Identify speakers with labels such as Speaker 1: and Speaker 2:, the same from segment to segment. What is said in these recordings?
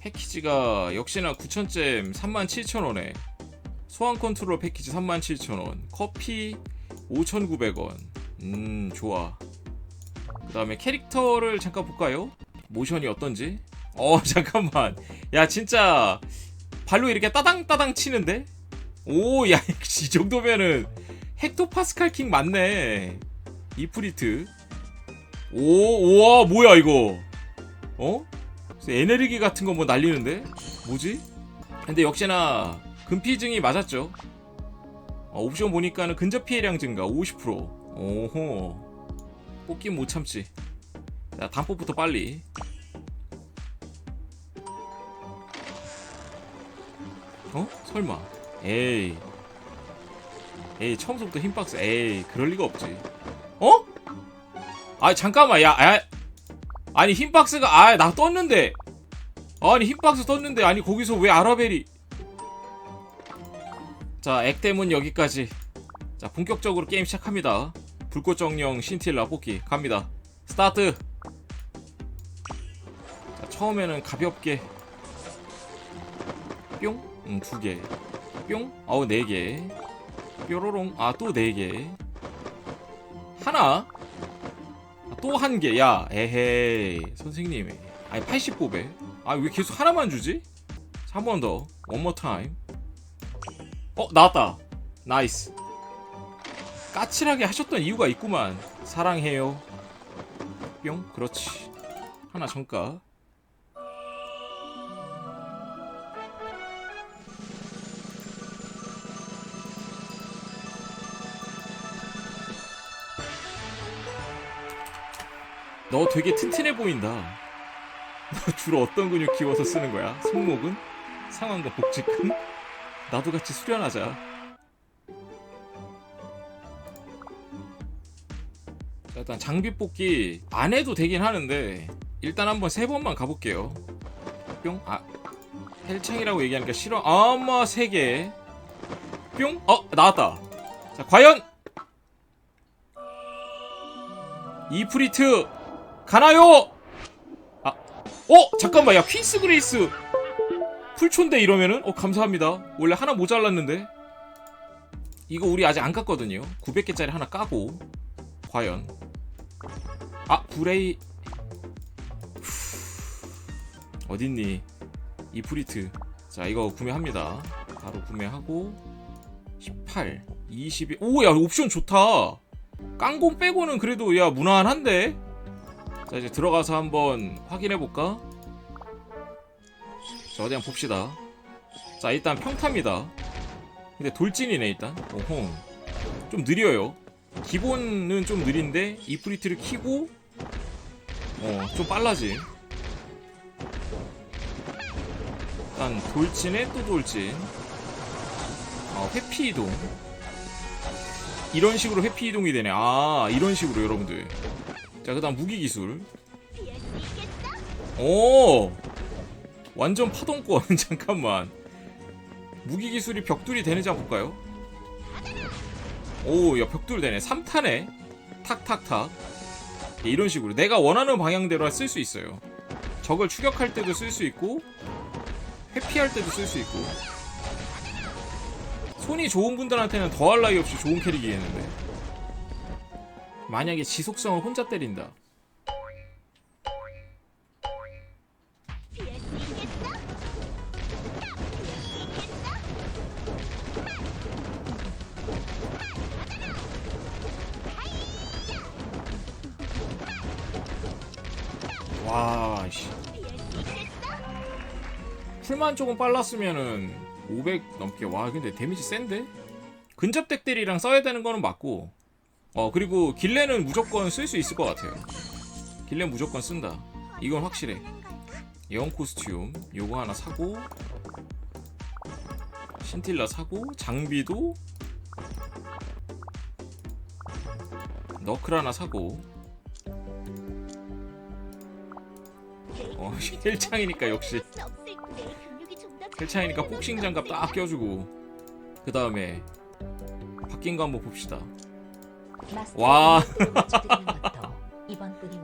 Speaker 1: 패키지가 역시나 9,000잼 37,000원에 소환 컨트롤 패키지 37,000원 커피 5,900원. 음 좋아. 그 다음에 캐릭터를 잠깐 볼까요? 모션이 어떤지? 어 잠깐만. 야 진짜 발로 이렇게 따당따당 치는데? 오야 이 정도면은 헥토파스칼 킹 맞네. 이프리트. 오 우와 뭐야 이거? 어? 에너지 같은 거 뭐 날리는데? 뭐지? 근데 역시나 금피증이 맞았죠. 어, 옵션 보니까는 근접 피해량 증가 50% 오호. 뽑긴 못 참지. 자 단법부터 빨리. 어? 설마. 에이. 에이 처음부터 힘박스. 에이 그럴 리가 없지. 어? 아 잠깐만. 야 아, 아니 힘박스가 아 나 떴는데 아니 힘박스 떴는데 아니 거기서 왜 아라벨이 자 액땜은 여기까지 자 본격적으로 게임 시작합니다 불꽃 정령 신틸라 뽑기 갑니다 스타트 자 처음에는 가볍게 뿅? 응 두개 뿅? 어우 네개 뾰로롱 아 또 네개 하나 또한 개. 야, 에헤이. 선생님. 아니, 80 뽑에. 아, 왜 계속 하나만 주지? 한 번 더. One more time. 어, 나왔다. 나이스. 까칠하게 하셨던 이유가 있구만. 사랑해요. 뿅. 그렇지. 하나 정가. 너 되게 튼튼해 보인다. 너 주로 어떤 근육 키워서 쓰는 거야? 손목은? 상완과 복직근? 나도 같이 수련하자. 자, 일단 장비 뽑기 안 해도 되긴 하는데 일단 한번 세 번만 가볼게요. 뿅. 아 헬창이라고 얘기하니까 싫어. 아마 세 개. 뿅. 어 나왔다. 자 과연 이프리트 가나요? 아, 어? 잠깐만 야 퀸스 그레이스. 풀촌데 이러면은? 어 감사합니다. 원래 하나 모자랐는데. 이거 우리 아직 안 깠거든요. 900개짜리 하나 까고. 과연. 아 브레이. 후, 어딨니? 이 프리트. 자 이거 구매합니다. 바로 구매하고. 18 22 오 야 옵션 좋다. 깡공 빼고는 그래도 야 무난한데 자 이제 들어가서 한번 확인해 볼까? 자 어디 한번 봅시다. 자 일단 평타입니다. 근데 돌진이네 일단. 오홍. 좀 느려요. 기본은 좀 느린데 이프리트를 키고 어 좀 빨라짐. 일단 돌진에 또 돌진. 어 회피 이동. 이런 식으로 회피 이동이 되네. 아 이런 식으로 여러분들. 자 그다음 무기 기술. 오! 완전 파동권. 잠깐만. 무기 기술이 벽돌이 되는지 한번 볼까요? 오야 벽돌 되네. 3타네 탁탁탁. 예, 이런 식으로. 내가 원하는 방향대로 쓸 수 있어요. 적을 추격할 때도 쓸 수 있고 회피할 때도 쓸 수 있고. 손이 좋은 분들한테는 더할 나위 없이 좋은 캐릭이겠는데 만약에 지속성을 혼자 때린다 와, 씨. 풀만 조금 빨랐으면은 500 넘게. 와, 근데 데미지 센데? 근접 덱들이랑 써야 되는 거는 맞고. 어, 그리고 길레는 무조건 쓸 수 있을 것 같아요. 길레 무조건 쓴다. 이건 확실해. 영 코스튬 요거 하나 사고 신틸라 사고 장비도 너클 하나 사고 어, 헬창이니까 역시 헬창이니까 복싱 장갑 딱 껴주고 그 다음에 바뀐 거 한번 봅시다. 와.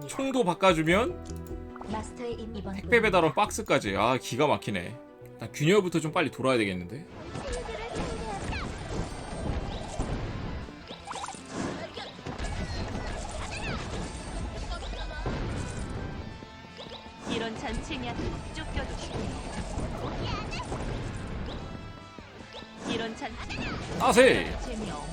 Speaker 1: 총도 바꿔주면 택배 배달원 박스까지. 아 기가 막히네. 일단 균열부터 좀 빨리 돌아야 되겠는데?
Speaker 2: 이런 잔챙이한테 쫓겨도 이런 잔챙이
Speaker 1: 따세.
Speaker 2: 재미없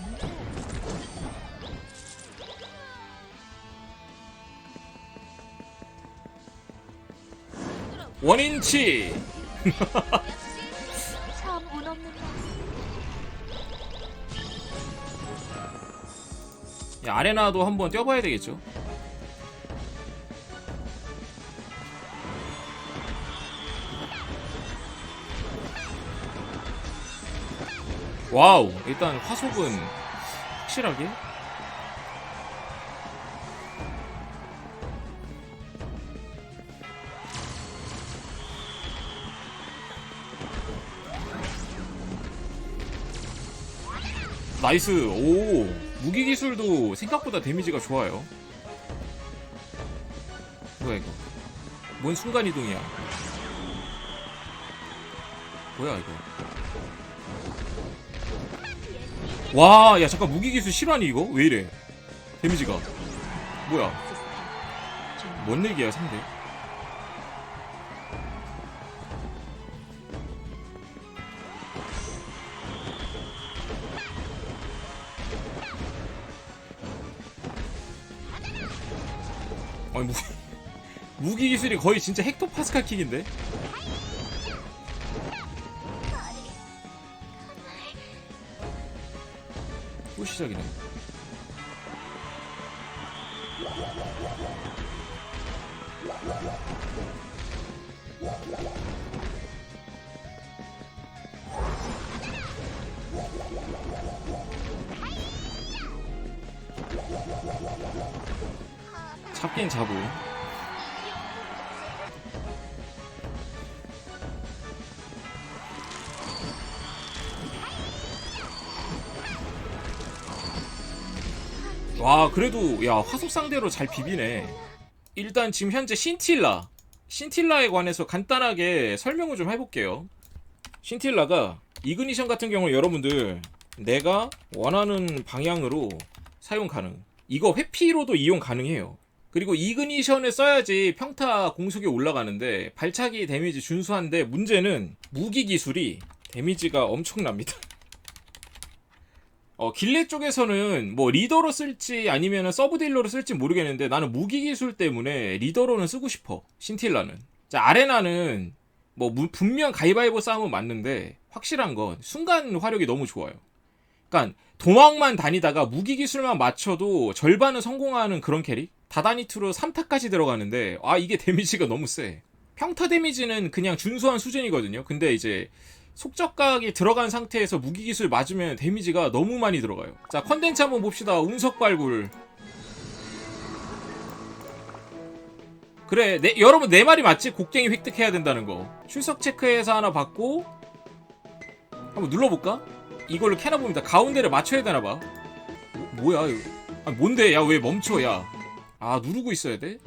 Speaker 1: 원인치. 이 아레나도 한번 뛰어봐야 되겠죠? 와우 일단 화속은 확실하게 나이스. 오 무기 기술도 생각보다 데미지가 좋아요. 뭐야 이거? 뭔 순간 이동이야? 뭐야 이거? 와 야 잠깐 무기 기술 실화니 이거? 왜 이래? 데미지가. 뭐야? 뭔 얘기야 상대 무기 기술이 거의 진짜 헥토 파스칼 킥인데? 또 시작이네. 잡긴 잡고 와 그래도 야 화속 상대로 잘 비비네. 일단 지금 현재 신틸라. 신틸라에 관해서 간단하게 설명을 좀 해볼게요. 신틸라가 이그니션 같은 경우 여러분들 내가 원하는 방향으로 사용 가능. 이거 회피로도 이용 가능해요. 그리고 이그니션을 써야지 평타 공속이 올라가는데 발차기 데미지 준수한데 문제는 무기 기술이 데미지가 엄청납니다 어, 길레 쪽에서는 뭐 리더로 쓸지 아니면 서브 딜러로 쓸지 모르겠는데 나는 무기 기술 때문에 리더로는 쓰고 싶어. 신틸라는. 자, 아레나는 뭐 무- 분명 가위바위보 싸움은 맞는데 확실한 건 순간 화력이 너무 좋아요. 그러니까 도망만 다니다가 무기 기술만 맞춰도 절반은 성공하는 그런 캐릭? 다다니투로 3타까지 들어가는데 아 이게 데미지가 너무 세. 평타 데미지는 그냥 준수한 수준이거든요. 근데 이제 속적각이 들어간 상태에서 무기 기술 맞으면 데미지가 너무 많이 들어가요. 자, 컨텐츠 한번 봅시다. 운석 발굴. 그래, 내, 여러분 내 말이 맞지? 곡괭이 획득해야 된다는 거. 출석 체크해서 하나 받고 한번 눌러볼까? 이걸로 캐나 봅니다. 가운데를 맞춰야 되나 봐. 뭐, 뭐야 이거? 아, 뭔데? 야 왜 멈춰? 야. 아 누르고 있어야 돼?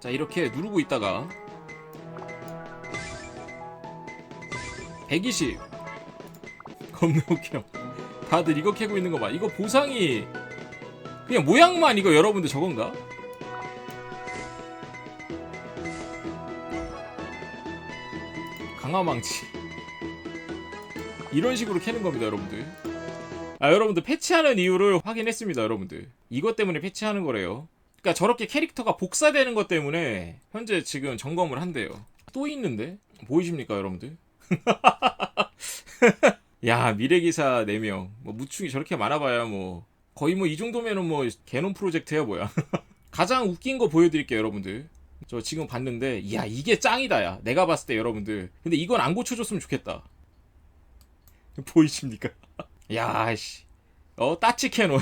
Speaker 1: 자 이렇게 누르고 있다가 120 겁나 웃겨. 다들 이거 캐고 있는 거 봐. 이거 보상이 그냥 모양만 이거 여러분들 저건가? 강화망치. 이런 식으로 캐는 겁니다 여러분들. 아 여러분들 패치하는 이유를 확인했습니다 여러분들. 이것 때문에 패치하는 거래요. 그러니까 저렇게 캐릭터가 복사되는 것 때문에 현재 지금 점검을 한대요. 또 있는데? 보이십니까 여러분들 야 미래기사 4명. 뭐 무충이 저렇게 많아봐야 뭐 거의 뭐 이 정도면은 뭐 개놈 프로젝트야 뭐야. 가장 웃긴 거 보여드릴게요 여러분들. 저 지금 봤는데 이야 이게 짱이다 야. 내가 봤을 때 여러분들. 근데 이건 안 고쳐줬으면 좋겠다. 보이십니까? 야 씨. 어 따치캐노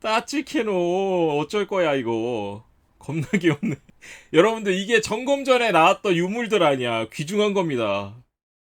Speaker 1: 따치캐노 어쩔 거야 이거. 겁나 귀엽네 여러분들 이게 점검 전에 나왔던 유물들 아니야. 귀중한 겁니다